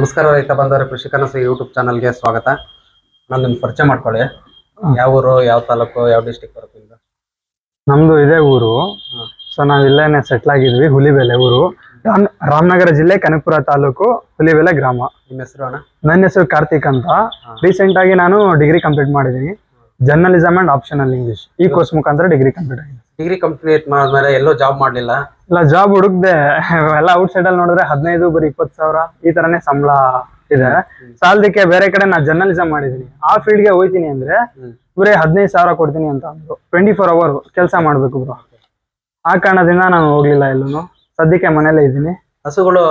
ನಮಸ್ಕಾರ ರೈತ ಬಂದವರ ಕೃಷಿ ಕನಸು ಯೂಟ್ಯೂಬ್ ಚಾನಲ್ಗೆ ಸ್ವಾಗತ. ನಾನು ನಿಮ್ಮ ಪರಿಚಯ ಮಾಡ್ಕೊಳ್ಳಿ. ಯಾವ ಊರು ಯಾವ ತಾಲೂಕು ಯಾವ ಡಿಸ್ಟಿಕ್ ಬರುತ್ತೆ ನಿಮ್ದು? ನಮ್ದು ಇದೇ ಊರು. ಸೊ ನಾವು ಇಲ್ಲೇನೆ ಸೆಟ್ಲ್ ಆಗಿದ್ವಿ ಹುಲಿಬೆಲೆ ಊರು. ರಾಮ್- ರಾಮನಗರ ಜಿಲ್ಲೆ ಕನಕಪುರ ತಾಲೂಕು ಹುಲಿಬೆಲೆ ಗ್ರಾಮ. ನಿಮ್ಮ ಹೆಸರು ಅಣ್ಣ? ನನ್ನ ಹೆಸರು ಕಾರ್ತಿಕ್ ಅಂತ. ರೀಸೆಂಟ್ ಆಗಿ ನಾನು ಡಿಗ್ರಿ ಕಂಪ್ಲೀಟ್ ಮಾಡಿದ್ದೀನಿ. ಜರ್ನಲಿಸಮ್ ಅಂಡ್ ಆಪ್ಷನಲ್ ಇಂಗ್ಲಿಷ್ ಈ ಕೋರ್ಸ್ ಮುಖಾಂತರ ಡಿಗ್ರಿ ಕಂಪ್ಲೀಟ್ ಆಗಿದೆ. ಡಿಗ್ರಿ ಕಂಪ್ಲೀಟ್ ಮಾಡಿದ್ಮೇಲೆ ಎಲ್ಲೋ ಜಾಬ್ ಮಾಡಲಿಲ್ಲ? ಇಲ್ಲ ಜಾಬ್ ಹುಡುಕ್ದೆ ಎಲ್ಲ ಔಟ್ ಸೈಡ್ ಅಲ್ಲಿ ನೋಡಿದ್ರೆ ಹದಿನೈದು ಬರೀ ಇಪ್ಪತ್ತು ಸಾವಿರ ಈ ತರನೇ ಸಂಬಳ ಇದೆ. ಸಾಲದಕ್ಕೆ ಬೇರೆ ಕಡೆ ನಾ ಜರ್ನಲಿಸಮ್ ಮಾಡಿದೀನಿ. ಆ ಫೀಲ್ಡ್ಗೆ ಹೋಯ್ತೀನಿ ಅಂದ್ರೆ. ಬರೀ ಹದಿನೈದು ಸಾವಿರ ಕೊಡ್ತೀನಿ ಅಂತ ಅಂದ್ರು. ಟ್ವೆಂಟಿ ಫೋರ್ ಅವರ್ ಕೆಲಸ ಮಾಡ್ಬೇಕು ಬ್ರೋ ಆ ಕಾರಣದಿಂದ ನಾನು ಹೋಗ್ಲಿಲ್ಲ ಎಲ್ಲೂ ಸದ್ಯಕ್ಕೆ ಮನೇಲೇ ಇದ್ದೀನಿ. ಹಸುಗಳು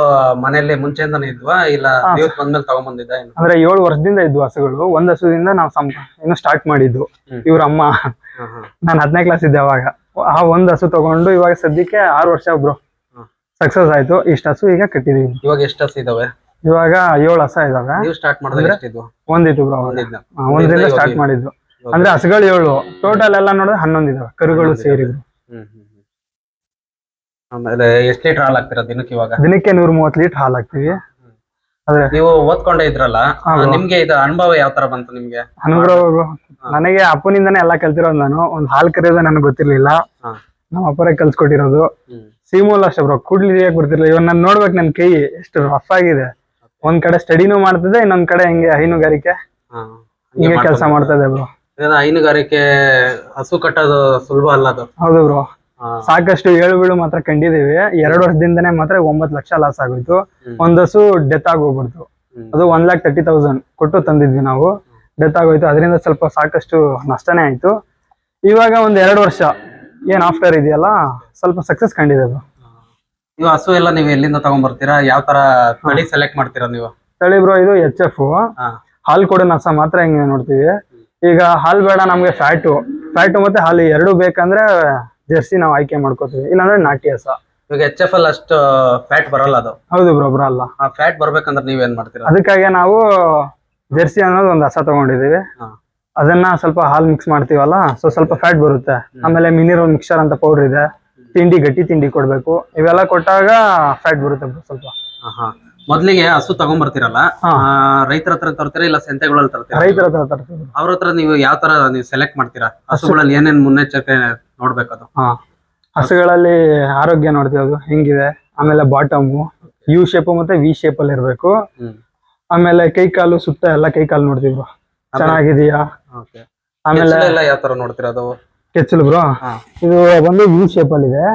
ಮನೆಯಲ್ಲಿ ಮುಂಚೆಯಿಂದಾನೆ ಇದ್ವಾ? ಇಲ್ಲ ದೇವ್ರ ಬಂದ್ಮೇಲೆ ತಗೊಂಡ್ಬಂದಿದ್ದ ಏನು ಅಂದ್ರೆ ಏಳು ವರ್ಷದಿಂದ ಇದ್ವು ಹಸುಗಳು. ಒಂದ್ ಹಸುದಿಂದ ನಾವು ಸಂ ಇನ್ನು ಸ್ಟಾರ್ಟ್ ಮಾಡಿದ್ವು. ಇವ್ರ ಅಮ್ಮ. ನಾನ್ ಹಾ. ನಾನು ಹತ್ತನೇ ಕ್ಲಾಸ್ ಇದ್ದೆ ಅವಾಗ. ಆ ಒಂದ್ ಹಸು ತಗೊಂಡು ಇವಾಗ ಸದ್ಯಕ್ಕೆ ಆರು ವರ್ಷ ಬ್ರೋ. ಹ್ಮ್. ಸಕ್ಸಸ್ ಆಯ್ತು. ಇಷ್ಟ ಹಸು ಈಗ ಕಟ್ಟಿದೀವಿ ಇವಾಗ ಎಷ್ಟು ಹಸು ಇದಾವೆ? ಇವಾಗ ಏಳು ಹಸ ಇದಾವೆ. ನೀವು ಸ್ಟಾರ್ಟ್ ಮಾಡಿದ್ರೆ ಎಷ್ಟಿದ್ವು? ಒಂದಿತ್ತು ಬ್ರೋ ಒಂದರಿಂದ ಸ್ಟಾರ್ಟ್ ಮಾಡಿದ್ವು ಅಂದ್ರೆ ಹಸುಗಳು ಏಳು. ಟೋಟಲ್ ಎಲ್ಲ ನೋಡಿದ್ರೆ ಹನ್ನೊಂದಿದಾವೆ ಕರುಗಳು ಸೇರಿದ್ರು. ಆಮೇಲೆ ಎಷ್ಟು ಲೀಟರ್ ಹಾಲು ಹಾಕ್ತೀರಾ ದಿನಕ್ಕೆ ಇವಾಗ? ದಿನಕ್ಕೆ ನೂರ ಮೂವತ್ತು ಲೀಟರ್ ಹಾಲು ಹಾಕ್ತೀವಿ. ಅದೇ ನೀವು ಓದ್ಕೊಂಡೇ ಇದ್ರಲ್ಲ ಹಾ, bro. ನಿಮ್ಗೆ ಇದು ಅನುಭವ ಯಾವ ತರ ಬಂತು ನಿಮ್ಗೆ? ಅನುಭವ ನನಗೆ ಅಪ್ಪನಿಂದನೇ ಎಲ್ಲ ಕಲ್ತಿರೋದು ನಾನು. ಒಂದ್ ಹಾಲು ಕರೆಯೋದು ನನಗೆ ಗೊತ್ತಿರ್ಲಿಲ್ಲ. ಹಾ. ನಮ್ಮ ಅಪ್ಪರೇ ಕಲ್ಸ್ಕೊಟ್ಟಿರೋದು. ಹ್ಮ್. ಸೀಮೂಲ್ ಅಷ್ಟೇ ಬ್ರೋ ಕೂಡ್ಲಿ ಬರ್ತಿರ್ಲಿಲ್ಲ ಇವಾಗ ನಾನು ನೋಡ್ಬೇಕು ನನ್ನ ಕೈ ಎಷ್ಟು ರಫ್ ಆಗಿದೆ. ಒಂದ್ ಕಡೆ ಸ್ಟಡಿನೂ ಮಾಡ್ತದೆ ಇನ್ನೊಂದ್ ಕಡೆ ಹಿಂಗೆ ಹೈನುಗಾರಿಕೆ ಹಾ. ಹಿಂಗೆ ಕೆಲಸ ಮಾಡ್ತದೆ ಬ್ರೋ ಹೈನುಗಾರಿಕೆ ಹಸು ಕಟ್ಟೋದು ಸುಲಭ ಅಲ್ಲ ಅದು? ಹೌದು ಬ್ರೋ. ಸಾಕಷ್ಟು ಏಳು ಬೀಳು ಮಾತ್ರ ಕಂಡಿದೀವಿ ಎರಡು ವರ್ಷದಿಂದನೇ ಮಾತ್ರ ಒಂಬತ್ತು ಲಕ್ಷ ಲಾಸ್ ಆಗೋಯ್ತು. ಒಂದಸು ಡೆತ್ ಆಗೋಗ್ಬಿಡ್ತು. ಅದು ಒನ್ ಲ್ಯಾಕ್ ತರ್ಟಿ ತೌಸಂಡ್ ಕೊಟ್ಟು ತಂದಿದ್ವಿ ನಾವು. ಡೆತ್ ಆಗೋಯ್ತು. ಅದರಿಂದ ಸ್ವಲ್ಪ ಸಾಕಷ್ಟು ನಷ್ಟನೇ ಆಯ್ತು. ಇವಾಗ ಒಂದ್ ಎರಡು ವರ್ಷ. ಏನ್ ಆಫ್ಟರ್ ಇದೆಯಲ್ಲ? ಸ್ವಲ್ಪ ಸಕ್ಸಸ್ ಕಂಡಿದೆ ಅದು. ನೀವು ಹಸು ಎಲ್ಲ ನೀವು ಎಲ್ಲಿಂದ ತಗೊಂಡ್ಬರ್ತೀರಾ ಯಾವ ತರ ತಳಿ ಸೆಲೆಕ್ಟ್ ಮಾಡ್ತೀರಾ ನೀವು? ತಳಿ ಬ್ರೋ ಇದು ಎಚ್ ಎಫ್. ಹಾಲು ಕೊಡೋ ನಸ ಮಾತ್ರ ಹಿಂಗೆ ನೋಡ್ತೀವಿ. ಈಗ ಹಾಲು ಬೇಡ ನಮ್ಗೆ ಫ್ಯಾಟು ಫ್ಯಾಟು ಮತ್ತೆ ಹಾಲು ಎರಡು ಬೇಕಂದ್ರೆ ಜರ್ಸಿ ನಾವು ಆಯ್ಕೆ ಮಾಡ್ಕೋತೀವಿ. ಇಲ್ಲಾಂದ್ರೆ ನಾಟಿ ಹಸ. ಇವಾಗ ಎಚ್ ಎಫ್ ಎಲ್ ಅಷ್ಟು ಫ್ಯಾಟ್ ಬರಲ್ಲ ಅದು. ಹೌದು ಬ್ರೋ ಬರಲ್ಲ. ಆ ಫ್ಯಾಟ್ ಬರ್ಬೇಕಂದ್ರೆ ನೀವೇನ್ ಮಾಡ್ತೀರಾ? ಅದಕ್ಕಾಗಿ ನಾವು ಜರ್ಸಿ ಅನ್ನೋದು ಒಂದು ಹಸ ತಗೊಂಡಿದೀವಿ ಅದನ್ನ ಸ್ವಲ್ಪ ಹಾಲು ಮಿಕ್ಸ್ ಮಾಡ್ತೀವಲ್ಲ ಸೊ ಸ್ವಲ್ಪ ಫ್ಯಾಟ್ ಬರುತ್ತೆ. ಆಮೇಲೆ ಮಿನಿರಲ್ ಮಿಕ್ಸರ್ ಅಂತ ಪೌಡರ್ ಇದೆ. ತಿಂಡಿ ಗಟ್ಟಿ ತಿಂಡಿ ಕೊಡ್ಬೇಕು. ಇವೆಲ್ಲ ಕೊಟ್ಟಾಗ ಫ್ಯಾಟ್ ಬರುತ್ತೆ ಸ್ವಲ್ಪ. ಮೊದ್ಲಿಗೆ ಹಸು ತಗೊಂಡ್ಬರ್ತೀರಲ್ಲ. ರೈತರ ಹತ್ರ ತರ್ತೀರಾ ಇಲ್ಲ ಸಂತೆಗಳಲ್ಲಿ ತರ್ತೀರಾ? ರೈತರ ಹತ್ರ ತರ್ತೀವಿ. ಅವ್ರ ಹತ್ರ ನೀವು ಯಾವ ತರ ನೀವು ಸೆಲೆಕ್ಟ್ ಮಾಡ್ತೀರಾ? ಹಸುಗಳಲ್ಲಿ ಏನೇನ್ ಮುನ್ನೆಚ್ಚರಿಕೆ ನೋಡ್ಬೇಕದು. ಹಾ. ಹಸುಗಳಲ್ಲಿ ಆರೋಗ್ಯ ನೋಡ್ತೀವಿ ಅದು. ಹೆಂಗಿದೆ? ಆಮೇಲೆ ಬಾಟಮ್ ಯು ಶೇಪ್ ಮತ್ತೆ ವಿ ಶೇಪ್ ಅಲ್ಲಿ ಇರ್ಬೇಕು. ಆಮೇಲೆ ಕೈ ಕಾಲು ಸುತ್ತ ಎಲ್ಲ ಕೈ ಕಾಲು ನೋಡ್ತೀವಿ ಬ್ರೋ. ಚೆನ್ನಾಗಿದೆಯಾ? ಆಮೇಲೆ ಎಲ್ಲ ಯಾವ ತರ ನೋಡ್ತೀರಾ ಅದು? ಕೆಚ್ಚಲು ಬ್ರೋ. ಇದು ಬಂದು ಯು ಶೇಪ್ ಅಲ್ಲಿ ಇದೆ.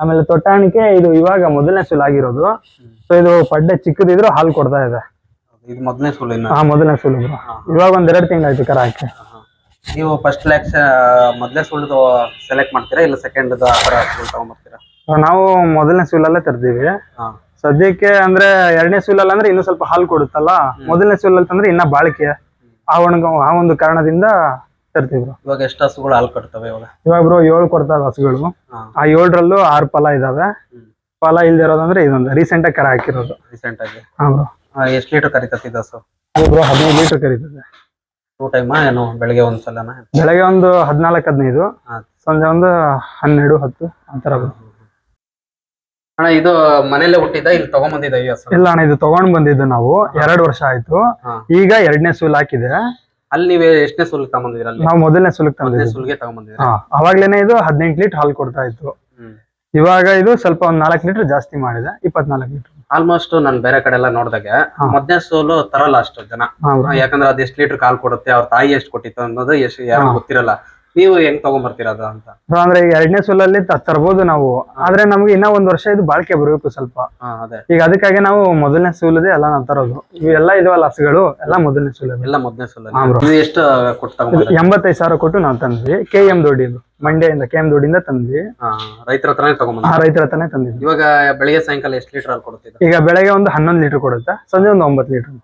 ಆಮೇಲೆ ತೊಟ್ಟಾಣಿಕೆ ಇದು ಇವಾಗ ಮೊದಲನೇ ಸುಲ್ ಆಗಿರೋದು. ಸೊ ಇದು ಪಡ್ಡೆ ಚಿಕ್ಕದಿದ್ರು ಹಾಲು ಕೊಡ್ತಾ ಇದೆ. ಇದು ಮೊದಲನೇ ಸುಲ್ ಹಾ ಮೊದಲನೇ ಸುಲು ಬ್ರೋ. ಇವಾಗ ಒಂದ್ ಎರಡು ತಿಂಗಳಾಯ್ತು ಕರ ಹಾಕಿ ನೀವು ಫಸ್ಟ್ ಲ್ಯಾಕ್ಸ್ ಮೊದಲೇ ಸುಳ್ಳು ಸೆಲೆಕ್ಟ್ ಮಾಡ್ತೀರಾ ಇಲ್ಲ ಸೆಕೆಂಡ್ ಆ ಥರ ಸುಳ್ಳು ತಗೊಂಡ್ಬರ್ತೀರಾ ನಾವು ಮೊದಲನೇ ಸುಲಲ್ಲೇ ತರ್ತೀವಿ ಹಾ. ಸದ್ಯಕ್ಕೆ ಅಂದ್ರೆ ಎರಡನೇ ಸುಳ್ಳಲ್ಲ ಅಂದ್ರೆ ಇನ್ನೂ ಸ್ವಲ್ಪ ಹಾಲು ಕೊಡುತ್ತಲ್ಲ ಮೊದಲನೇ ಸುಲಲ್ಲಿ ತಂದ್ರೆ ಇನ್ನ ಬಾಳಿಕೆ. ಆ ಒಂದು ಆ ಒಂದು ಕಾರಣದಿಂದ ತರ್ತೀವಿ ಇವಾಗ ಎಷ್ಟು ಹಸುಗಳು ಹಾಲು ಕಟ್ತವೆ ಇವಾಗ? ಇವಾಗ ಬ್ರೋ ಏಳು ಕೊಡ್ತಾವೆ ಹಸುಗಳು. ಹಾ. ಆ ಏಳರಲ್ಲೂ ಆರು ಫಲ ಇದಾವೆ. ಹ್ಮ್. ಫಲ ಇಲ್ದಿರೋದಂದ್ರೆ ಇದೊಂದು ರೀಸೆಂಟ್ ಆಗಿ ಕರ ಹಾಕಿರೋದು. ರೀಸೆಂಟ್ ಆಗಿ. ಹಾ ಬ್ರೋ ಎಷ್ಟು ಲೀಟರ್ ಕರಿತತ್ತಿದ್ದು ಹಸು? ಅದು ಬ್ರೋ ಹದಿನೈದು ಲೀಟರ್ ಕರೀತದೆ. ಟೂ ಟೈಮ್ ಏನು ಬೆಳಿಗ್ಗೆ ಒಂದ್ಸಲನ ಬೆಳಗ್ಗೆ ಒಂದು ಹದಿನಾಲ್ಕು ಹದಿನೈದು. ಹಾ. ಸಂಜೆ ಒಂದು ಹನ್ನೆರಡು ಹತ್ತು ಆ ಥರ ಅಣ್ಣ ಇದು ಮನೇಲೆ ಹುಟ್ಟಿದ ಇಲ್ಲಿ ತಗೊಂಬಂದಿದ್ದ ಈ ಹಸು ಇಲ್ಲ ಅಣ್ಣ ಇದು ತಗೊಂಡ್ ಬಂದಿದ್ದು ನಾವು. ಎರಡು ವರ್ಷ ಆಯ್ತು. ಹಾ. ಈಗ ಎರಡನೇ ಸುಲ್ ಹಾಕಿದೆ. ಅಲ್ಲಿ ನೀವೇ ಎಷ್ಟನೇ ಸುಲ್ ತಗೊಂಬಂದಿದ್ರ ಅಲ್ಲಿ? ನಾವು ಮೊದಲನೇ ಸುಲಕ್ ಮೊದಲನೇ ತಂದಿದ್ವಿ ಸುಲ್ಗೆ ತಗೊಂಡ್ ಹಾ ಅವಾಗ್ಲೇನೆ ಇದು ಹದಿನೆಂಟು ಲೀಟರ್ ಹಾಲು ಕೊಡ್ತಾ ಇತ್ತು. ಇವಾಗ ಇದು ಸ್ವಲ್ಪ ಒಂದ್ ನಾಲ್ಕು ಲೀಟರ್ ಜಾಸ್ತಿ ಮಾಡಿದೆ ಇಪ್ಪತ್ನಾಲ್ಕು ಲೀಟರ್. ಆಲ್ಮೋಸ್ಟ್ ನಾನು ಬೇರೆ ಕಡೆ ಎಲ್ಲ ನೋಡಿದಾಗ ಮೊದ್ನೇ ಮೊದಲನೇ ಸೋಲು ತರಲ್ಲ ಅಷ್ಟು ಜನ. ಯಾಕಂದ್ರೆ ಅದ್ ಎಷ್ಟು ಲೀಟರ್ ಕಾಲ್ ಕೊಡುತ್ತೆ ಅವ್ರ ತಾಯಿ ಎಷ್ಟು ಕೊಟ್ಟಿತ್ತು ಅನ್ನೋದು ಎಷ್ಟು ಯಾರು ಗೊತ್ತಿರಲ್ಲ. ನೀವು ಹೆಂಗ್ ತಗೊಂಡ್ಬರ್ತೀರಾ ಅದು ಅಂತ? ಅಂದ್ರೆ ಈಗ ಎರಡನೇ ಸುಲಲ್ಲಿ ತ- ತರ್ಬೋದು ನಾವು. ಆದ್ರೆ ನಮ್ಗೆ ಇನ್ನ ಒಂದ್ ವರ್ಷ ಇದು ಬಾಳಿಕೆ ಬರಬೇಕು ಸ್ವಲ್ಪ. ಹಾ ಅದೇ. ಈಗ ಅದಕ್ಕಾಗಿ ನಾವು ಮೊದಲನೇ ಸೂಲದೆ ಎಲ್ಲ ನಾವು ತರೋದು. ಇವೆಲ್ಲ ಇದಾವಲ್ಲ ಹಸುಗಳು ಎಲ್ಲ ಮೊದಲನೇ ಸೂಲ ಎಲ್ಲ ಮೊದಲನೇ ಸೋಲು ಹಾ, bro. ನೀವು ಎಷ್ಟು ಕೊಟ್ಟು ಎಂಬತ್ತೈದು ಸಾವಿರ ಕೊಟ್ಟು ನಾವು ತಂದ್ವಿ. ಕೆ ಎಂ ದೊಡ್ಡಿದು ಮಂಡ್ಯದಿಂದ ಕೆ ಎಂ ದೊಡ್ಡಿಂದ ತಂದ್ವಿ. ಹಾ ರೈತರ ಹತ್ರನೇ ತಗೊಂಡ್ ಆ ರೈತರ ಹತ್ರನೇ ತಂದಿದ್ವಿ. ಇವಾಗ ಬೆಳಿಗ್ಗೆ ಸಾಯಂಕಾಲ ಎಷ್ಟು ಲೀಟರ್ ಕೊಡ್ತಿದ್ರು ಈಗ ಬೆಳಗ್ಗೆ ಒಂದು ಹನ್ನೊಂದು ಲೀಟರ್ ಕೊಡುತ್ತೆ ಸಂಜೆ ಒಂದು ಒಂಬತ್ತು ಲೀಟರ್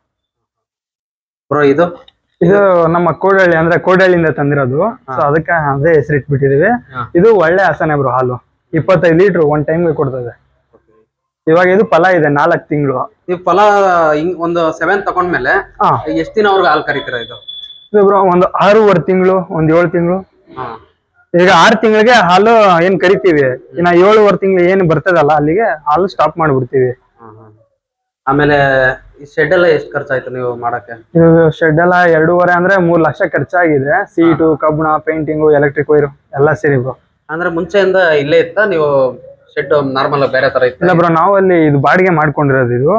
ಬ್ರೋ ಇದು ಇದು ನಮ್ಮ ಕೋಡಳ್ಳಿ ಅಂದ್ರೆ ಕೋಡಹಳ್ಳಿಯಿಂದ ತಂದಿರೋದು. ಸೊ ಅದಕ್ಕೆ ಅದೇ ಹೆಸರಿಟ್ಬಿಟ್ಟಿದೀವಿ. ಇದು ಒಳ್ಳೆ ಹಸನೆ ಬ್ರೋ ಹಾಲು. ಇಪ್ಪತ್ತೈದು ಲೀಟರ್ ಒನ್ ಟೈಮ್ ಕೊಡ್ತದೆ. ಇವಾಗ ಇದು ಫಲ ಇದೆ ನಾಲ್ಕು ತಿಂಗಳು. ನೀವು ಫಲ ಹಿಂಗ್ ಒಂದು ಸೆವೆನ್ ತಗೊಂಡ್ಮೇಲೆ ಹಾ. ಎಷ್ಟ್ ದಿನ ಅವ್ರಿಗೆ ಹಾಲು ಕರಿತೀರ ಇದು? ಇದು ಬ್ರೋ ಒಂದು ಆರೂವರೆ ತಿಂಗಳು ಒಂದ್ ಏಳು ತಿಂಗಳು. ಹಾ. ಈಗ ಆರು ತಿಂಗಳಿಗೆ ಹಾಲು ಏನ್ ಕರಿತೀವಿ? ಇನ್ನ ಏಳುವರೆ ತಿಂಗಳು ಏನ್ ಬರ್ತದಲ್ಲ ಅಲ್ಲಿಗೆ ಹಾಲು ಸ್ಟಾಪ್ ಮಾಡ್ಬಿಡ್ತೀವಿ. ಆಮೇಲೆ ಈ ಶೆಡ್ ಎಲ್ಲ ಎಷ್ಟು ಖರ್ಚಾಯ್ತು ನೀವು ಮಾಡಕ್ಕೆ? ಇದು ಶೆಡ್ ಎಲ್ಲ ಎರಡೂವರೆ ಅಂದ್ರೆ ಮೂರ್ ಲಕ್ಷ ಖರ್ಚಾಗಿದೆ. ಸೀಟು ಕಬ್ಬಣ ಪೇಂಟಿಂಗು ಎಲೆಕ್ಟ್ರಿಕ್ ವೈರು ಎಲ್ಲ ಸೇರಿ ಬ್ರೋ ಅಂದ್ರೆ ಮುಂಚೆಯಿಂದ ಇಲ್ಲೇ ಇತ್ತ? ನೀವು ಶೆಡ್ ನಾರ್ಮಲ್ ಬೇರೆ ತರ ಇತ್ತು? ಇಲ್ಲ ಬ್ರೋ ನಾವು ಅಲ್ಲಿ ಇದು ಬಾಡಿಗೆ ಮಾಡ್ಕೊಂಡಿರೋದು ಇದು.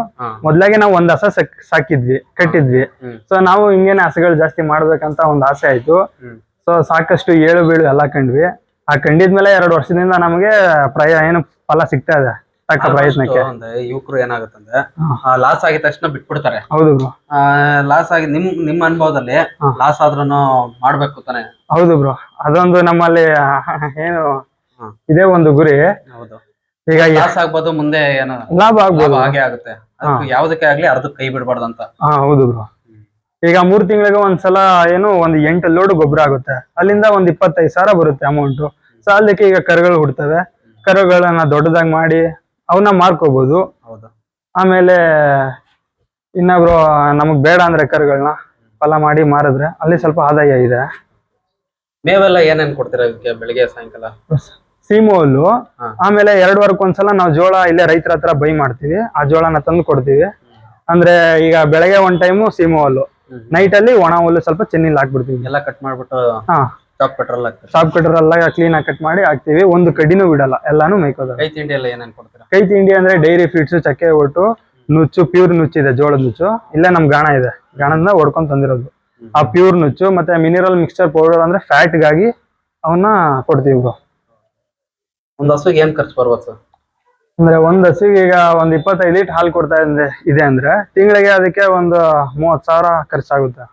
ಮೊದ್ಲಾಗೆ ನಾವು ಒಂದ್ ಹಸ ಸಾಕ್- ಸಾಕಿದ್ವಿ ಕಟ್ಟಿದ್ವಿ. ಸೊ ನಾವು ಹಿಂಗೇನೆ ಹಸಗಳು ಜಾಸ್ತಿ ಮಾಡ್ಬೇಕಂತ ಒಂದ್ ಆಸೆ ಆಯ್ತು. ಸೊ ಸಾಕಷ್ಟು ಏಳು ಬೀಳು ಎಲ್ಲ ಕಂಡ್ವಿ. ಆ ಕಂಡಿದ್ಮೇಲೆ ಎರಡು ವರ್ಷದಿಂದ ನಮಗೆ ಪ್ರಯ ಏನು ಫಲ ಸಿಗ್ತಾ ಇದೆ ತಕ್ಕ ಪ್ರಯತ್ನಕ್ಕೆ. ಅಂದ್ರೆ ಯುವಕರು ಏನಾಗುತ್ತಂದ್ರೆ ಲಾಸ್ ಆಗಿದ ತಕ್ಷಣ ಬಿಟ್ಬಿಡ್ತಾರೆ. ಹೌದು ಬ್ರೋ. ಲಾಸ್ ಆಗಿ ನಿಮ್ ನಿಮ್ಮ ಅನುಭವದಲ್ಲಿ ಲಾಸ್ ಆದ್ರೂ ಮಾಡ್ಬೇಕು ತಾನೆ? ಹೌದು ಬ್ರೋ. ಅದೊಂದು ನಮ್ಮಲ್ಲಿ ಏನು. ಇದೇ ಒಂದು ಗುರಿ. ಹೌದು. ಈಗ ಲಾಸ್ ಆಗ್ಬೋದು ಮುಂದೆ ಏನೋ ಲಾಭ ಆಗ್ಬೋದು. ಹಾಗೆ ಆಗುತ್ತೆ. ಯಾವ್ದಕ್ಕೆ ಆಗ್ಲಿ ಅರ್ಧ ಕೈ ಬಿಡಬಾರ್ದು ಅಂತ ಹಾ ಹೌದು ಬ್ರೋ. ಈಗ ಮೂರ್ ತಿಂಗಳಿಗೆ ಒಂದ್ಸಲ ಏನು ಒಂದ್ ಎಂಟು ಲೋಡ್ ಗೊಬ್ಬರ ಆಗುತ್ತೆ. ಅಲ್ಲಿಂದ ಒಂದ್ ಇಪ್ಪತ್ತೈದು ಸಾವಿರ ಬರುತ್ತೆ ಅಮೌಂಟ್ ಸೊ ಅದಕ್ಕೆ ಈಗ ಕರುಗಳು ಹುಡ್ತವೆ. ಕರುಗಳನ್ನ ದೊಡ್ಡದಾಗಿ ಮಾಡಿ ಅವನ್ನ ಮಾರ್ಕೋಬಹುದು ಹೌದು? ಆಮೇಲೆ ಇನ್ನೊಬ್ರು ನಮಗ್ ಬೇಡ ಅಂದ್ರೆ ಕರುಗಳನ್ನ ಫಲ ಮಾಡಿ ಮಾರಿದ್ರೆ ಅಲ್ಲಿ ಸ್ವಲ್ಪ ಆದಾಯ ಇದೆ. ಮೇವೆಲ್ಲ ಏನೇನ್ ಕೊಡ್ತೀರಾ ಇದಕ್ಕೆ ಬೆಳಿಗ್ಗೆ ಸಾಯಂಕಾಲ? ಸೀಮು ಹುಲ್ಲು ಹಾ. ಆಮೇಲೆ ಎರಡು ವಾರಕ್ಕೊಂದ್ಸಲ ನಾವು ಜೋಳ ಇಲ್ಲೇ ರೈತರ ಹತ್ರ ಬೈ ಮಾಡ್ತೀವಿ. ಆ ಜೋಳನ ತಂದು ಕೊಡ್ತೀವಿ. ಅಂದ್ರೆ ಈಗ ಬೆಳಗ್ಗೆ ಒಂದ್ ಟೈಮು ಸೀಮು ಹುಲ್ಲು ಹ್ಮ್. ನೈಟ್ ಅಲ್ಲಿ ಒಣ ಹುಲ್ಲು ಸ್ವಲ್ಪ ಚೆನ್ನಿಲ್ ಹಾಕ್ಬಿಡ್ತೀವಿ. ಎಲ್ಲ ಕಟ್ ಮಾಡ್ಬಿಟ್ಟು ಹಾ. ಟಾಪ್ ಚಾಪ್ ಕಟರ್ ಎಲ್ಲ ಕ್ಲೀನ್ ಆಗಿ ಕಟ್ ಮಾಡಿ ಹಾಕ್ತಿವಿ. ಒಂದು ಕಡ್ಡಿನೂ ಬಿಡಲ್ಲ ಎಲ್ಲಾನು ಮೈಕೋದ ಕೈ ತಿಂಡಿ ಎಲ್ಲ ಏನೇನ್ ಕೊಡ್ತೀರಾ? ಕೈ ತಿಂಡಿ ಅಂದ್ರೆ ಡೈರಿ ಫೀಡ್ಸ್ ಚಕ್ಕೆ ಒಟ್ಟು ನುಚ್ಚು ಪ್ಯೂರ್ ನುಚ್ಚಿದೆ ಜೋಳದ ನುಚ್ಚು. ಇಲ್ಲ ನಮ್ ಗಾಣ ಇದೆ. ಗಾಣದಿಂದ ಹೊಡ್ಕೊಂಡ್ ತಂದಿರೋದು. ಆ ಪ್ಯೂರ್ ನುಚ್ಚು ಮತ್ತೆ ಮಿನರಲ್ ಮಿಕ್ಸ್ಚರ್ ಪೌಡರ್ ಅಂದ್ರೆ ಫ್ಯಾಟ್ಗಾಗಿ ಅವನ್ನ ಕೊಡ್ತೀವಿ ಒಂದ್ ಹಸುಗೆ ಏನ್ ಖರ್ಚು ಬರ್ಬೋದು ಸರ್? ಅಂದ್ರೆ ಒಂದ್ ಹಸಿಗೆ ಈಗ ಒಂದ್ ಇಪ್ಪತ್ತೈದು ಲೀಟರ್ ಹಾಲು ಕೊಡ್ತಾ ಇದೆ ಇದೆ ಅಂದ್ರೆ ತಿಂಗಳಿಗೆ ಅದಕ್ಕೆ ಒಂದು ಮೂವತ್ ಸಾವಿರ ಖರ್ಚಾಗುತ್ತೆ.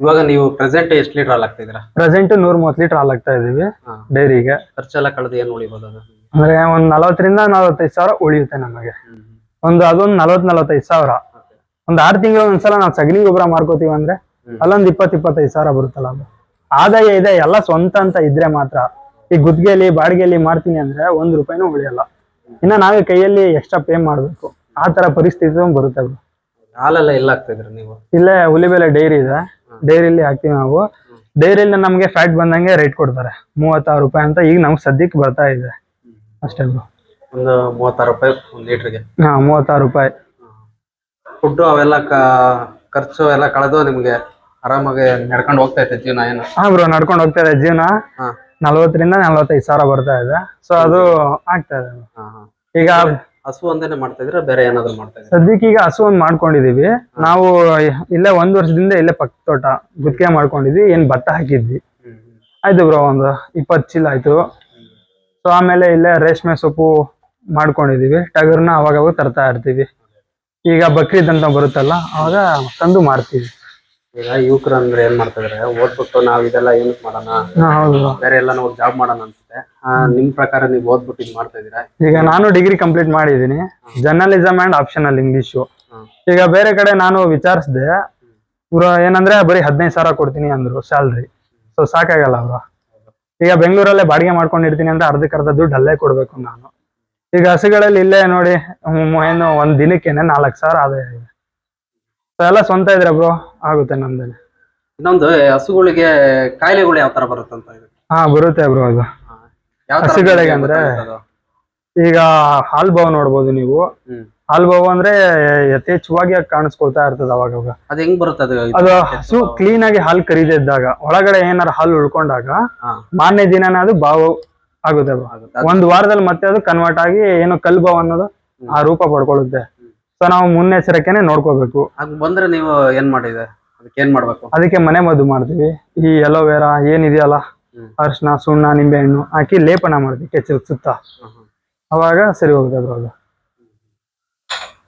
ಇವಾಗ ನೀವು ಪ್ರೆಸೆಂಟ್ ಎಷ್ಟು ಲೀಟರ್ ಹಾಲು ಹಾಕ್ತಿದ್ದೀರಾ ಪ್ರೆಸೆಂಟ್ ನೂರ ಮೂವತ್ತು ಲೀಟರ್ ಹಾಲು ಹಾಕ್ತಾ ಇದೀವಿ. ಡೈರಿಗೆ ಖರ್ಚೆಲ್ಲ ಕಳೆದು ಏನ್ ಉಳಿಬೋದು ಅದು? ಅಂದ್ರೆ ಒಂದ್ ನಲವತ್ತರಿಂದ ನಲವತ್ತೈದು ಸಾವಿರ ಉಳಿಯುತ್ತೆ ನಮಗೆ. ಒಂದು ಅದೊಂದು ನಲವತ್ ನಲವತ್ತೈದು ಸಾವಿರ. ಒಂದ್ ಆರು ತಿಂಗಳು ಒಂದ್ಸಲ ನಾವು ಸಗಣಿ ಗೊಬ್ಬರ ಮಾರ್ಕೋತೀವಿ ಅಂದ್ರೆ. ಅಲ್ಲೊಂದ್ ಇಪ್ಪತ್ ಇಪ್ಪತ್ತೈದು ಸಾವಿರ ಬರುತ್ತಲ್ಲ ಅದು. ಆದಾಯ ಇದೆ ಎಲ್ಲ ಸ್ವಂತ ಅಂತ ಇದ್ರೆ ಮಾತ್ರ. ಈ ಗುದ್ಗೆಲಿ ಬಾಡಿಗೆಯಲ್ಲಿ ಮಾಡ್ತೀನಿ ಅಂದ್ರೆ ಒಂದ್ ರೂಪಾಯಿನೂ ಉಳಿಯಲ್ಲ. ಇನ್ನ ನಾವೇ ಕೈಯಲ್ಲಿ ಎಕ್ಸ್ಟ್ರಾ ಪೇ ಮಾಡ್ಬೇಕು. ಆ ತರ ಪರಿಸ್ಥಿತಿ ಬರುತ್ತೆ ಬ್ರೋ ಹಾಲೆಲ್ಲ ಎಲ್ಲ ಹಾಕ್ತಿದ್ರಿ ನೀವು? ಇಲ್ಲೇ ಹುಲಿಬೆಲೆ ಡೈರಿ ಇದೆ. ಡೈರಿಲಿ ಹಾಕ್ತೀವಿ ನಾವು. ಡೈರಿಲಿ ನಮಗೆ ಫ್ಯಾಟ್ ಬಂದಂಗೆ ರೇಟ್ ಕೊಡ್ತಾರೆ. ಮೂವತ್ತಾರು ರೂಪಾಯಿ ಅಂತ ಈಗ ನಮ್ಗೆ ಸದ್ಯಕ್ಕೆ ಬರ್ತಾ ಇದೆ. ಅಷ್ಟೇ ಒಂದು ಮೂವತ್ತಾರು ರೂಪಾಯಿ ಒಂದ್ ಲೀಟರ್ಗೆ. ಹಾ ಮೂವತ್ತಾರು ರೂಪಾಯಿ. ಫುಡ್ ಅವೆಲ್ಲ ಕ- ಖರ್ಚು ಎಲ್ಲ ಕಳೆದು ನಿಮ್ಗೆ ಆರಾಮಾಗಿ ನಡ್ಕೊಂಡು ಹೋಗ್ತಾ ಇತ್ತು ಜೀವನ ಏನು? ಹಾ ಬ್ರೋ ನಡ್ಕೊಂಡು ಹೋಗ್ತಾ ಇದೆ ಜೀವನ. ಹಾ. ನಲವತ್ತರಿಂದ ನಲವತ್ತೈದು ಸಾವಿರ ಬರ್ತಾ ಇದೆ. ಸೊ ಅದು ಆಗ್ತಾ ಇದೆ bro. ಹಾ ಹಾ. ಈಗ ಹಸು ಒಂದೇನೆ ಮಾಡ್ತಾ ಇದ್ರೆ ಬೇರೆ ಏನಾದ್ರು ಮಾಡ್ತಾ ಇದ್ರೆ ಸದ್ಯಕ್ಕೆ ಈಗ ಹಸು ಒಂದ್ ಮಾಡ್ಕೊಂಡಿದೀವಿ. ನಾವು ಇಲ್ಲೇ ಒಂದ್ ವರ್ಷದಿಂದ ಇಲ್ಲೇ ಪಕ್ಕ ತೋಟ ಗುತ್ತಿಗೆ ಮಾಡ್ಕೊಂಡಿದ್ವಿ. ಏನ್ ಭತ್ತ ಹಾಕಿದ್ವಿ. ಆಯ್ತು ಬ್ರೋ ಒಂದು ಇಪ್ಪತ್ ಚೀಲ ಆಯ್ತು. ಸೊ ಆಮೇಲೆ ಇಲ್ಲೇ ರೇಷ್ಮೆ ಸೊಪ್ಪು ಮಾಡ್ಕೊಂಡಿದೀವಿ. ಟಗರ್ನ ಅವಾಗ ತರ್ತಾ ಇರ್ತೀವಿ. ಈಗ ಬಕ್ರೀದ್ ಅಂತ ಬರುತ್ತಲ್ಲ ಅವಾಗ ತಂದು ಮಾರ್ತೀವಿ. ಈಗ ಯುವಕರು ಅಂದ್ರೆ ಏನ್ ಮಾಡ್ತಿದ್ರೆ? ಓದ್ಬಿಟ್ಟು ನಾವ್ ಇದೆಲ್ಲ ಏನಕ್ ಮಾಡೋಣ. ಹಾ, ಹೌದು. ಬೇರೆ ಎಲ್ಲ ನಾವು ಜಾಬ್ ಮಾಡೋಣ ಅನ್ಸುತ್ತೆ. ಆ, ನಿಮ್ ಪ್ರಕಾರ ನೀವು ಓದ್ಬಿಟ್ಟು ಇದ್ ಮಾಡ್ತಾ ಇದೀರಾ ಈಗ ನಾನು ಡಿಗ್ರಿ ಕಂಪ್ಲೀಟ್ ಮಾಡಿದೀನಿ ಜರ್ನಲಿಸಮ್ ಅಂಡ್ ಆಪ್ಷನಲ್ ಇಂಗ್ಲಿಷು ಹ್ಮ್. ಈಗ ಬೇರೆ ಕಡೆ ನಾನು ವಿಚಾರಿಸಿದೆ ಇವ್ರು ಏನಂದ್ರೆ ಬರೀ ಹದಿನೈದು ಸಾವಿರ ಕೊಡ್ತೀನಿ ಅಂದ್ರು ಸ್ಯಾಲ್ರಿ ಸೊ ಸಾಕಾಗಲ್ಲ ಅವರು. ಈಗ ಬೆಂಗಳೂರಲ್ಲೇ ಬಾಡಿಗೆ ಮಾಡ್ಕೊಂಡಿರ್ತೀನಿ ಅಂದ್ರೆ ಅರ್ಧಕ್ಕೆ ಅರ್ಧ ದುಡ್ಡು ಅಲ್ಲೇ ಕೊಡ್ಬೇಕು ನಾನು. ಈಗ ಹಸುಗಳಲ್ಲಿ ಇಲ್ಲೇ ನೋಡಿ ಹ್ಮ್, ಏನು ಒಂದ್ ದಿನಕ್ಕೇನೆ ನಾಲ್ಕು ಸಾವಿರ ಆದಾಯ ಇದೆ. So ಎಲ್ಲ ಸ್ವಂತ ಇದ್ರೆ ಬ್ರೋ ಆಗುತ್ತೆ ನಮ್ದೇನೆ ಇನ್ನೊಂದು ಹಸುಗಳಿಗೆ ಕಾಯಿಲೆಗಳು ಯಾವ ತರ ಬರುತ್ತಂತ ಇದು ಹಾ ಬರುತ್ತೆ ಬ್ರೋ ಅದು. ಯಾವ ತರ ಹಸುಗಳಿಗೆ ಅಂದ್ರೆ? ಈಗ ಹಾಲ್ ಬಾವ್ ನೋಡ್ಬೋದು ನೀವು. ಹ್ಮ್. ಹಾಲ್ ಬಾವ್ ಅಂದ್ರೆ ಯಥೇಚ್ಛವಾಗಿ ಕಾಣಿಸ್ಕೊಳ್ತಾ ಇರ್ತದೆ ಅವಾಗ ಅವಾಗ ಅದ್ ಹೆಂಗ್ ಬರುತ್ತೆ ಅದು? ಇದು? ಅದು ಹಸು ಕ್ಲೀನ್ ಆಗಿ ಹಾಲು ಕರಿದಿದ್ದಾಗ ಒಳಗಡೆ ಏನಾರ ಹಾಲು ಉಳ್ಕೊಂಡಾಗ ಹಾ, ಮಾರನೇ ದಿನನೇ ಅದು ಬಾವು ಆಗುತ್ತೆ ಬ್ರೋ. ಆಗುತ್ತೆ. ಅದು- ಒಂದ್ ವಾರದಲ್ಲಿ ಮತ್ತೆ ಅದು ಕನ್ವರ್ಟ್ ಆಗಿ ಏನು ಕಲ್ ಬಾವ್ ಅನ್ನೋದು ಆ ರೂಪ ಪಡ್ಕೊಳ್ಳುತ್ತೆ. ಸೊ ನಾವು ಮುನ್ನೆಚ್ಚರಿಕೆನೆ ನೋಡ್ಕೋಬೇಕು. ಬಂದ್ರೆ ನೀವು ಏನ್ ಮಾಡಿದೆ? ಅದಕ್ಕೆ ಏನ್ ಮಾಡ್ಬೇಕು? ಅದಕ್ಕೆ ಮನೆ ಮದ್ದು ಮಾಡ್ತೀವಿ. ಈ ಎಲೋವೆರಾ ಏನಿದೆಯಲ್ಲ ಅರ್ಶನ ಸುಣ್ಣ ನಿಂಬೆಹಣ್ಣು ಹಾಕಿ ಲೇಪನ ಮಾಡ್ತೀವಿ ಕೆಚ್ಚ ಸುತ್ತ. ಅವಾಗ ಸರಿ ಹೋಗುತ್ತೆ ಬ್ರೋ ಅದು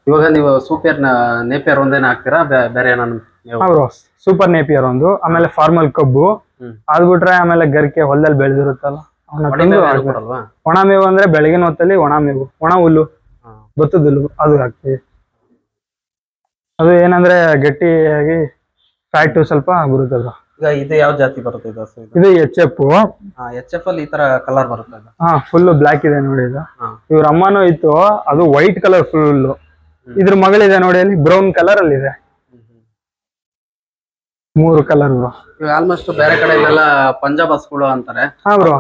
ಇವಾಗ ನೀವು ಸೂಪರ್ ನೇಪಿಯರ್ ಒಂದೇನ ಹಾಕ್ತೀರಾ? ಬೇ- ಬೇರೆ ನೀವು? ಬ್ರೋ ಸೂಪರ್ ನೇಪಿಯರ್ ಒಂದು ಆಮೇಲೆ ಫಾರ್ಮಲ್ ಕಬ್ಬು. ಹ್ಮ್. ಅದ್ ಬಿಟ್ರೆ ಆಮೇಲೆ ಗರಿಕೆ ಹೊಲದಲ್ಲಿ ಬೆಳೆದಿರುತ್ತಲ್ಲ ಅವನ್ನ ಒಣ ತಂದು ಮೇವು ಏನು ಹಾಕ್ಬೇಕು. ಕೊಡಲ್ವಾ ಒಣ ಮೇವು ಅಂದ್ರೆ ಬೆಳಗಿನ ಹೊತ್ತಲ್ಲಿ ಒಣ ಮೇವು ಒಣ ಹುಲ್ಲು ಹಾ. ಭತ್ತದ ಹುಲ್ಲು ಅದು ಹಾಕ್ತಿವಿ. ಅದು ಏನಂದ್ರೆ ಗಟ್ಟಿಯಾಗಿ ಫ್ಯಾಟು ಸ್ವಲ್ಪ ಬರುತ್ತೆ ಅದು ಈಗ ಇದು ಯಾವ ಜಾತಿ ಬರುತ್ತೆ ಇದು ಹಸು ಇದು? ಇದು ಎಚ್ ಎಫ್ ಎಚ್ ಎಫ್ ಅಲ್ಲಿ ಈ ತರ ಕಲರ್ ಬರುತ್ತೆ ಹಾ ಫುಲ್ ಬ್ಲಾಕ್ ಇದೆ ನೋಡಿ ಇದು. ಹಾ. ಇವ್ರ ಅಮ್ಮನೂ ಇತ್ತು ಅದು ವೈಟ್ ಕಲರ್ ಫುಲ್ ಇದ್ರ ಮಗಳಿದೆ ನೋಡಿ ಅಲ್ಲಿ ಬ್ರೌನ್ ಕಲರ್ ಅಲ್ಲಿ ಇದೆ. ಮೂರು ಕಲರ್ ಬ್ರೋ ಇವಾಗ ಆಲ್ಮೋಸ್ಟ್ ಬೇರೆ ಕಡೆ ಎಲ್ಲ ಪಂಜಾಬ್ ಹಸುಗಳು ಅಂತಾರೆ. ಹಾ ಬ್ರೋ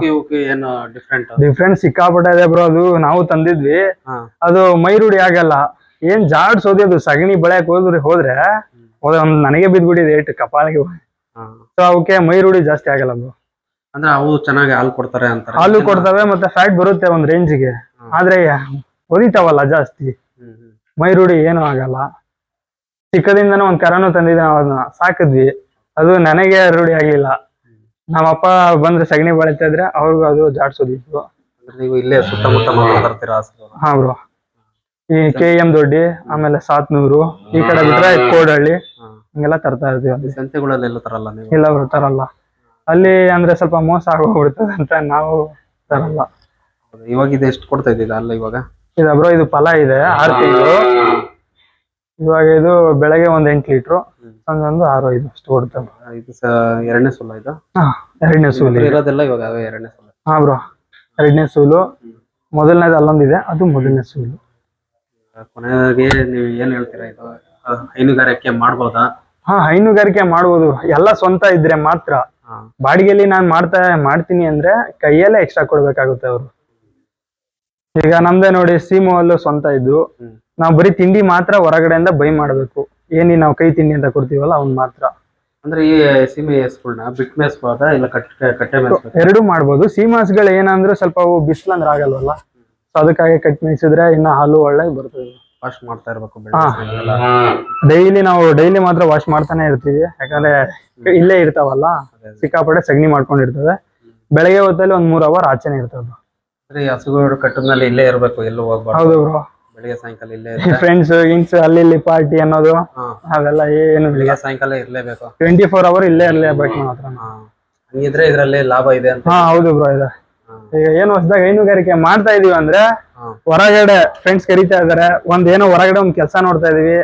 ಏನು ಡಿಫ್ರೆಂಟ್ ಡಿಫ್ರೆನ್ಸ್ ಸಿಕ್ಕಾಪಟ್ಟೆ ಇದೆ ಬ್ರೋ ಅದು ನಾವು ತಂದಿದ್ವಿ. ಹಾ. ಅದು ಮೈರುಡಿ ರೂಢಿ ಆಗಲ್ಲ. ಏನ್ ಜಾಡ್ ಸೋದಿಯೋದು ಸಗಣಿ ಬೆಳೆಯಕ್ ಹೋದ್ರೆ ಹೋದ್ರೆ ಹೋದ್ರೆ ಒಂದ್ ನನಗೆ ಬಿದ್ಬಿಟ್ಟಿದೆ ಏಟ್ ಕಪಾಳಿಗೆ ಹಾ. ಸೊ ಅವಕ್ಕೆ ಮೈ ರೂಢಿ ಜಾಸ್ತಿ ಆಗಲ್ಲ ಬ್ರೋ. ಅಂದ್ರೆ ಅವು ಚೆನ್ನಾಗಿ ಹಾಲು ಕೊಡ್ತಾರೆ ಅಂತ ಹಾಲು ಕೊಡ್ತವೆ ಮತ್ತೆ ಫ್ಯಾಟ್ ಬರುತ್ತೆ ಒಂದ್ ರೇಂಜ್ಗೆ ಆದ್ರೆ ಹೊದಿತಾವಲ್ಲ ಜಾಸ್ತಿ. ಮೈರುಡಿ ಏನು ಮೈ ರೂಢಿ ಏನೂ ಆಗಲ್ಲ. ಚಿಕ್ಕದಿಂದನೂ ಒಂದ್ ಕರನು ತಂದಿದ್ದೆ ನಾವು ಅದನ್ನ ಸಾಕಿದ್ವಿ. ಅದು ನನಗೆ ರೂಢಿ ಆಗ್ಲಿಲ್ಲ. ನಮ್ಮಪ್ಪ ಬಂದ್ರೆ ಸಗಣಿ ಬಳಿತಾ ಇದ್ರೆ ಅವ್ರಿಗೂ ಅದು ಜಾಡ್ಸೋದಿತ್ತು ನೀವು ಇಲ್ಲೇ ಸುತ್ತಮುತ್ತ ಹಾ ಬ್ರೋ. ಈ ಕೆ ಎಂ ದೊಡ್ಡಿ ಆಮೇಲೆ ಸಾತ್ನೂರು ಈ ಕಡೆ ಬಿಟ್ರೆ ಕೋಡಹಳ್ಳಿ. ಹಿಂಗೆಲ್ಲ ತರ್ತಾ ಇರ್ತೀವಿ ತರಲ್ಲ ನೀವು? ಇಲ್ಲ ತರಲ್ಲ. ಅಲ್ಲಿ ಅಂದ್ರೆ ಸ್ವಲ್ಪ ಮೋಸ ಆಗೋಗ್ಬಿಡ್ತದೆ ಅಂತ ನಾವು ತರಲ್ಲ. ಹೌದು. ಇವಾಗ ಇದು ಎಷ್ಟು ಕೊಡ್ತಾ ಇದ್ದೀರಾ ಅಲ್ಲ ಇವಾಗ? ಇಲ್ಲ ಬ್ರೋ ಇದು ಫಲ ಇದೆ ಆರು ತಿಂಗಳು. ಇವಾಗ ಇದು ಬೆಳಗ್ಗೆ ಒಂದ್ ಎಂಟು ಲೀಟ್ರು ಸಂಜೆ ಒಂದು ಆರು ಐದು ಅಷ್ಟು ಕೊಡ್ತೇವೆ ಆ, ಇದು ಸ ಎರಡನೇ ಸುಲ ಇದು? ಹಾ ಎರಡನೇ ಸೂಲು. ಇರೋದೆಲ್ಲ ಇವಾಗ ಅವೇ ಎರಡನೇ ಸುಲ? ಹಾ ಬ್ರೋ ಎರಡನೇ ಸೂಲು. ಮೊದಲನೇದು ಅಲ್ಲೊಂದಿದೆ ಅದು ಮೊದಲನೇ ಸೂಲು. ಕೊನೆಗೆ ನೀವು ಏನ್ ಹೇಳ್ತೀರಾ ಇದು? ಆ, ಹೈನುಗಾರಿಕೆ ಮಾಡ್ಬೋದಾ? ಹಾ ಹೈನುಗಾರಿಕೆ ಮಾಡ್ಬೋದು. ಎಲ್ಲ ಸ್ವಂತ ಇದ್ರೆ ಮಾತ್ರ. ಹಾ. ಬಾಡಿಗೆಲಿ ನಾನ್ ಮಾಡ್ತಾ ಮಾಡ್ತೀನಿ ಅಂದ್ರೆ ಕೈಯಲ್ಲೇ ಎಕ್ಸ್ಟ್ರಾ ಕೊಡ್ಬೇಕಾಗುತ್ತೆ ಅವರು. ಈಗ ನಮ್ದೇ ನೋಡಿ ಸೀಮು ಅಲ್ಲೂ ಸ್ವಂತ ಇದ್ದು ಹ್ಮ್. ನಾವು ಬರೀ ತಿಂಡಿ ಮಾತ್ರ ಹೊರಗಡೆಯಿಂದ ಬೈ ಮಾಡ್ಬೇಕು. ಏನಿ ನಾವು ಕೈ ತಿಂಡಿ ಅಂತ ಕೊಡ್ತೀವಲ್ಲ ಅವ್ನ್ ಮಾತ್ರ. ಅಂದ್ರೆ ಈ ಸೀಮೆ ಹಸುಗಳನ್ನ ಬಿಟ್ ಇಲ್ಲ ಕಟ್ಟೆ ಕಟ್ಟೆ ಮೇಯಿಸ್ಬೇಕು ಎರಡೂ ಮಾಡ್ಬೋದು. ಸೀಮಾಸ್ಗಳು ಏನಂದ್ರೆ ಸ್ವಲ್ಪ ಅವು ಬಿಸಿಲಂದ್ರೆ ಆಗಲ್ವಲ್ಲ? ಸೊ ಅದಕ್ಕಾಗಿ ಕಟ್ ಮೇಯಿಸಿದ್ರೆ ಇನ್ನ ಹಾಲು ಒಳ್ಳೆ ಬರ್ತದೆ. ವಾಶ್ ಮಾಡ್ತಾ ಇರ್ಬೇಕು ಡೈಲಿ ನಾವು ಡೈಲಿ ಮಾತ್ರ ವಾಶ್ ಮಾಡ್ತಾನೆ ಇರ್ತೀವಿ. ಯಾಕಂದ್ರೆ ಇಲ್ಲೇ ಇರ್ತಾವಲ್ಲ ಸಿಕ್ಕಾಪಟ್ಟೆ ಸಗಣಿ ಮಾಡ್ಕೊಂಡಿರ್ತದೆ. ಬೆಳಗ್ಗೆ ಹೊತ್ತಲ್ಲಿ ಒಂದ್ ಮೂರ್ ಅವರ್ ಆಚೆನೆ ಇರ್ತದೆ. ಹಸುಗಳು ಕಟ್ಟದ ಇಲ್ಲೇ ಇರ್ಬೇಕು ಎಲ್ಲೂ ಹೋಗ್ಬಾರ್ದು. ಹೌದು ಬ್ರೋ ಬೆಳಿಗ್ಗೆ ಸಾಯಂಕಾಲ ಇಲ್ಲೇ ಫ್ರೆಂಡ್ಸ್ ಗಿಂಗ್ಸ್ ಅಲ್ಲಿ ಇಲ್ಲಿ ಪಾರ್ಟಿ ಅನ್ನೋದು ಅವೆಲ್ಲ ಏನು ಬೆಳಿಗ್ಗೆ ಸಾಯಂಕಾಲ ಇರ್ಲೇಬೇಕು. ಟ್ವೆಂಟಿ ಫೋರ್ ಅವರ್ ಇಲ್ಲೇ ಇರ್ಲೇಬೇಕು ಮಾತ್ರ. ಹಂಗಿದ್ರೆ ಇದ್ರಲ್ಲಿ ಲಾಭ ಇದೆ ಅಂತ ಹಾ ಹೌದು ಬ್ರೋ ಇದೆ. ಈಗ ಏನು ಹೊಸದಾಗ ಹೈನುಗಾರಿಕೆ ಮಾಡ್ತಾ ಇದೀವಿ ಅಂದ್ರೆ ಹೊರಗಡೆ ಫ್ರೆಂಡ್ಸ್ ಕರಿತಾ ಇದಾರೆ. ಒಂದ್ ಏನೋ ಹೊರಗಡೆ ಒಂದ್ ಕೆಲಸ ನೋಡ್ತಾ ಇದೀವಿ.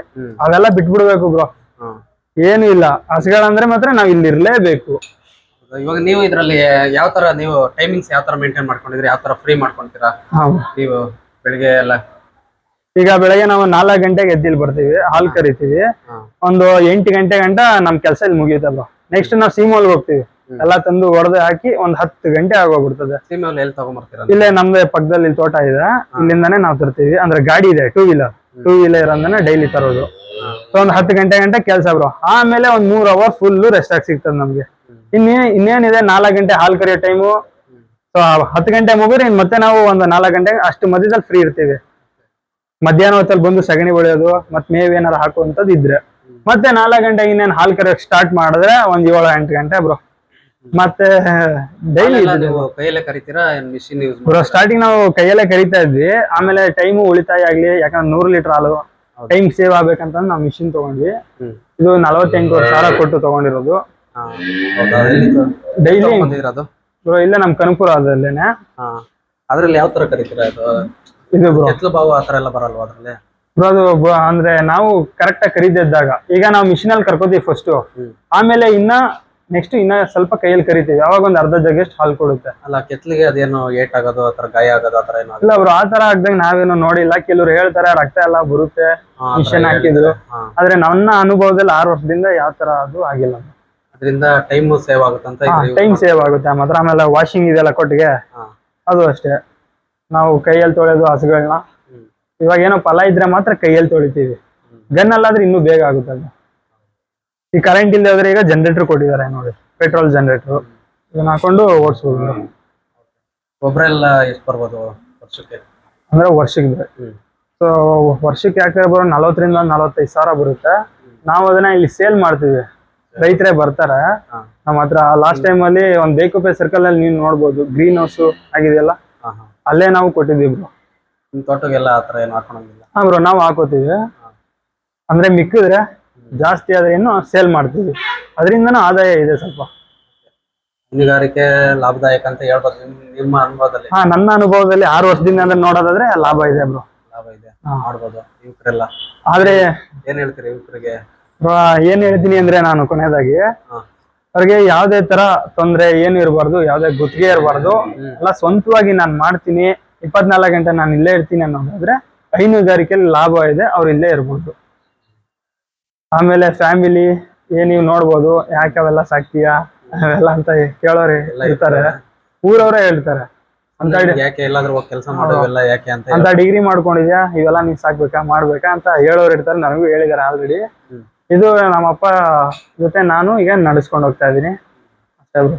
ಅವೆಲ್ಲ ಬಿಟ್ಬಿಡ್ಬೇಕು ಬ್ರೋ ಹಾ. ಏನು ಇಲ್ಲ. ಹಸುಗಳಂದ್ರೆ ಮಾತ್ರ ನಾವ್ ಇಲ್ಲಿ ಇರ್ಲೇಬೇಕು. ಇವಾಗ ನೀವು ಇದ್ರಲ್ಲಿ ಯಾವ ತರ ನೀವು ಟೈಮಿಂಗ್ಸ್ ಯಾವ ತರ ಮೇಂಟೈನ್ ಮಾಡ್ಕೊಂಡಿದ್ರಿ? ಯಾವ ತರ ಫ್ರೀ ಮಾಡ್ಕೊಂತೀರಾ? ನೀವು ಬೆಳಿಗ್ಗೆ ಎಲ್ಲ? ಈಗ ಬೆಳಗ್ಗೆ ನಾವು ನಾಲ್ಕು ಗಂಟೆಗೆ ಎದ್ದಿಲ್ ಬರ್ತೀವಿ. ಹಾಲ್ ಕರಿತೀವಿ. ಒಂದು ಎಂಟು ಗಂಟೆ ಗಂಟ ನಮ್ ಕೆಲಸ ಇಲ್ಲಿ ಮುಗಿಯುತ್ತೆ ಬ್ರೋ ನೆಕ್ಸ್ಟ್ ನಾವು ಸೀಮೋಲ್ ಹೋಗ್ತೀವಿ. ಎಲ್ಲ ತಂದು ಹೊಡೆದು ಹಾಕಿ ಒಂದ್ ಹತ್ತು ಗಂಟೆ ಆಗೋಗ್ಬಿಡ್ತದೆ. ಇಲ್ಲೇ ನಮ್ದೆ ಪಕ್ಕದಲ್ಲಿ ತೋಟ ಇದೆ. ಇಲ್ಲಿಂದಾನೇ ನಾವು ತರ್ತೀವಿ. ಅಂದ್ರೆ ಗಾಡಿ ಇದೆ ಟೂ ವೀಲರ್ ಟೂ ವೀಲರ್ ಅಂದ್ರೆ ಡೈಲಿ ತರೋದು. ಸೊ ಒಂದ್ ಹತ್ತು ಗಂಟೆ ಗಂಟೆ ಕೆಲಸ ಬ್ರೋ ಆಮೇಲೆ ಒಂದ್ ಮೂರ್ ಅವರ್ ಫುಲ್ ರೆಸ್ಟ್ ಆಗಿ ಸಿಗ್ತದೆ ನಮ್ಗೆ. ಇನ್ನೇ ಇನ್ನೇನಿದೆ ನಾಲ್ಕು ಗಂಟೆ ಹಾಲ್ ಕರಿಯೋ ಟೈಮು ಸೊ ಹತ್ತು ಗಂಟೆ ಮುಗಿದ್ರೆ ಇನ್ ಮತ್ತೆ ನಾವು ಒಂದು ನಾಲ್ಕು ಗಂಟೆ ಅಷ್ಟು ಮಧ್ಯದಲ್ಲಿ ಫ್ರೀ ಇರ್ತೀವಿ. ಮಧ್ಯಾಹ್ನ ಹೊತ್ತಲ್ಲಿ ಬಂದು ಸಗಣಿ ಬೆಳೆಯೋದು ಮತ್ತೆ ಮೇವ್ ಏನಾರ ಹಾಕುವಂತದ್ದು ಇದ್ರೆ. ಮತ್ತೆ ನಾಲ್ಕು ಗಂಟೆಗೆ ಇನ್ನೇನು ಹಾಲ್ ಕರೆಯೋಕೆ ಸ್ಟಾರ್ಟ್ ಮಾಡಿದ್ರೆ ಒಂದ್ ಏಳು ಎಂಟು ಗಂಟೆ ಬ್ರೋ ಮತ್ತೆ ಡೈಲಿ ನೀವು ಕೈಯಲ್ಲೇ ಕರಿತೀರಾ? ಮಿಷಿನ್ ಯೂಸ್ ಬ್ರೋ ಸ್ಟಾರ್ಟಿಂಗ್ ನಾವು ಕೈಯಲ್ಲೇ ಕರಿತಾ ಇದ್ವಿ. ಆಮೇಲೆ ಟೈಮ್ ಉಳಿತಾಯ ಆಗ್ಲಿ ಯಾಕಂದ್ರೆ ನೂರು ಲೀಟರ್ ಹಾಲು ಟೈಮ್ ಸೇವ್ ಆಗ್ಬೇಕಂತ ನಾವು ಮಿಷಿನ್ ತಗೊಂಡ್ವಿ. ಇದು ನಲವತ್ತೆಂಟು ಸಾವಿರ ಕೊಟ್ಟು ತಗೊಂಡಿರೋದು. ಡೈಲಿ ಬಂದಿರೋದು ಬ್ರೋ ಇಲ್ಲ ನಮ್ ಕನಕಪುರ ಅದಲ್ಲೇನೆ ಅದ್ರಲ್ಲಿ ಯಾವ ತರ ಕರಿತೀರಾ ಇದು? ಇದು ಬ್ರೋ ಬಾವು ಆ ತರ ಎಲ್ಲ ಬರಲ್ವಾ ಅದ್ರಲ್ಲಿ? ಬ್ರೋ ಅದು ಅಂದ್ರೆ ನಾವು ಕರೆಕ್ಟ್ ಆಗಿ ಕರೀದಿದ್ದಾಗ ಈಗ ನಾವು ಮಿಷಿನ್ ಅಲ್ಲಿ ಕರ್ಕೋತೀವಿ ಫಸ್ಟ್ ಆಮೇಲೆ ಇನ್ನ ನೆಕ್ಸ್ಟ್ ಇನ್ನ ಸ್ವಲ್ಪ ಕೈಯಲ್ಲಿ ಕರಿತೀವಿ. ಯಾವಾಗ ಒಂದ್ ಅರ್ಧ ಜಗಸ್ಟ್ ಹಾಲು ಕೊಡುತ್ತೆ. ಅಲ್ಲ ಕೆತ್ಲಿಗೆ ಅದೇನು ಏಟ್ ಆಗೋದು ಆ ತರ ಗಾಯ ಆಗೋದು ಆತರ ತರ ಏನೋ ಇಲ್ಲ ಅವ್ರು ಆ ತರ ಆಗ್ದಾಗ ನಾವೇನು ನೋಡಿಲ್ಲ. ಕೆಲವ್ರು ಹೇಳ್ತಾರೆ ರಕ್ತ ಎಲ್ಲ ಬರುತ್ತೆ. ಮಿಷನ್ ಹಾಕಿದ್ರು. ಆದ್ರೆ ನನ್ನ ಅನುಭವದಲ್ಲಿ ಆರು ವರ್ಷದಿಂದ ಯಾವ ತರ ಅದು ಆಗಿಲ್ಲ. ಅದರಿಂದ ಟೈಮ್ ಸೇವ್ ಆಗುತ್ತೆ ಅಂತ ಟೈಮ್ ಸೇವ್ ಆಗುತ್ತೆ. ಮಾತ್ರ ಆಮೇಲೆ ವಾಷಿಂಗ್ ಇದೆಲ್ಲ ಕೊಟ್ಟಿಗೆ? ಅದು ಅಷ್ಟೇ. ನಾವು ಕೈಯಲ್ಲಿ ತೊಳೆದು ಹಸುಗಳನ್ನ ಇವಾಗ ಏನೋ ಫಲ ಇದ್ರೆ ಮಾತ್ರ ಕೈಯಲ್ಲಿ ತೊಳಿತೀವಿ. ಗನ್ ಅಲ್ಲಾದ್ರೆ ಇನ್ನೂ ಬೇಗ ಆಗುತ್ತೆ ಅದು. ಈ ಕರೆಂಟ್ ಇಲ್ಲದೆ ಹೋದ್ರೆ ಈಗ ಜನರೇಟರ್ ಕೊಟ್ಟಿದ್ದಾರೆ ನೋಡಿ ಪೆಟ್ರೋಲ್ ಜನರೇಟರ್ ಇದನ್ನ ಹಾಕೊಂಡು ಓಡಿಸ್ಬೋದು ಗೊಬ್ಬರ ಎಲ್ಲ ಎಷ್ಟು ಬರ್ಬೋದು ವರ್ಷಕ್ಕೆ? ಅಂದ್ರೆ ವರ್ಷಕ್ಕೆ. ಸೊ ವರ್ಷಕ್ಕೆ ಯಾಕೆ ಬರೋ ನಲವತ್ತರಿಂದ ನಲವತ್ತೈದು ಸಾವಿರ ಬರುತ್ತೆ. ನಾವು ಅದನ್ನ ಇಲ್ಲಿ ಸೇಲ್ ಮಾಡ್ತೀವಿ. ರೈತರೇ ಬರ್ತಾರೆ. ನಮ್ಮ ಹತ್ರ ಲಾಸ್ಟ್ ಟೈಮ್ ಅಲ್ಲಿ ಒಂದ್ ಬೇಕುಪೆ ಸರ್ಕಲ್ ಅಲ್ಲಿ ನೀವು ನೋಡ್ಬೋದು ಗ್ರೀನ್ ಹೌಸ್ ಆಗಿದೆಯಲ್ಲ? ಅಲ್ಲೇ ನಾವು ಕೊಟ್ಟಿದ್ವಿ ಬ್ರೋ ನಿಮ್ ತೋಟಗೆಲ್ಲ ಆ ಏನು ಹಾಕೊಳಂಗಿಲ್ಲ ಹಾ ಬ್ರೋ ನಾವು ಹಾಕೋತೀವಿ. ಅಂದ್ರೆ ಮಿಕ್ಕಿದ್ರೆ ಜಾಸ್ತಿ ಆದ್ರೆ ಏನು ಸೇಲ್ ಮಾಡ್ತೀವಿ. ಅದರಿಂದನೂ ಆದಾಯ ಇದೆ ಸ್ವಲ್ಪ. ಹೈನುಗಾರಿಕೆ ಲಾಭದಾಯಕ ಅಂತ ಹೇಳ್ಬೋದು. ನಿಮ್ ನಿಮ್ಮ ಅನುಭವದಲ್ಲಿ? ಹಾ ನನ್ನ ಅನುಭವದಲ್ಲಿ ಆರು ವರ್ಷದಿಂದ ಅಂದ್ರೆ ನೋಡೋದಾದ್ರೆ ಲಾಭ ಇದೆ ಬ್ರೋ. ಲಾಭ ಇದೆ. ಹಾ. ಮಾಡ್ಬೋದು. ಯುವಕರೆಲ್ಲ? ಆದ್ರೆ ಏನ್ ಹೇಳ್ತೀರಿ ಯುವಕರಿಗೆ? ಏನ್ ಹೇಳ್ತೀನಿ ಅಂದ್ರೆ ನಾನು ಕೊನೆಯದಾಗಿ ಹಾ. ಅವ್ರಿಗೆ ಯಾವ್ದೇ ತರ ತೊಂದ್ರೆ ಏನು ಇರಬಾರ್ದು ಯಾವ್ದೇ ಗುತ್ತಿಗೆ ಇರಬಾರ್ದು ಎಲ್ಲ ಸ್ವಂತವಾಗಿ ನಾನು ಮಾಡ್ತೀನಿ. ಇಪ್ಪತ್ನಾಲ್ಕು ಗಂಟೆ ನಾನು ಇಲ್ಲೇ ಇರ್ತೀನಿ ಅನ್ನೋದಾದ್ರೆ ಹೈನುಗಾರಿಕೆಯಲ್ಲಿ ಲಾಭ ಇದೆ ಅವ್ರು ಇಲ್ಲೇ ಇರ್ಬೋದು. ಆಮೇಲೆ ಫ್ಯಾಮಿಲಿ ಏನ್ ನೀವು ನೋಡ್ಬೋದು ಯಾಕೆ ಅವೆಲ್ಲ ಸಾಕ್ತೀಯಾ ಅವೆಲ್ಲ ಅಂತ ಕೇಳೋರು ಹೇಳ್ತಾರೆ ಇರ್ತಾರೆ. ಊರವರೇ ಹೇಳ್ತಾರೆ ಅಂತ ಯಾಕೆ ಎಲ್ಲಾದ್ರೂ ಹೋಗಿ ಕೆಲಸ ಮಾಡೋವೆಲ್ಲ ಯಾಕೆ ಅಂತ ಅಂತ ಡಿಗ್ರಿ ಮಾಡ್ಕೊಂಡಿದ್ಯಾ ಇವೆಲ್ಲ ನೀನ್ ಸಾಕ್ಬೇಕಾ ಮಾಡ್ಬೇಕಾ ಅಂತ ಹೇಳೋರು ಇರ್ತಾರೆ ನನಗೂ ಹೇಳಿದಾರೆ ಆಲ್ರೆಡಿ. ಇದು ನಮ್ಮಪ್ಪ ಜೊತೆ ನಾನು ಈಗ ನಡೆಸ್ಕೊಂಡು ಹೋಗ್ತಾ ಅಷ್ಟೇ bro.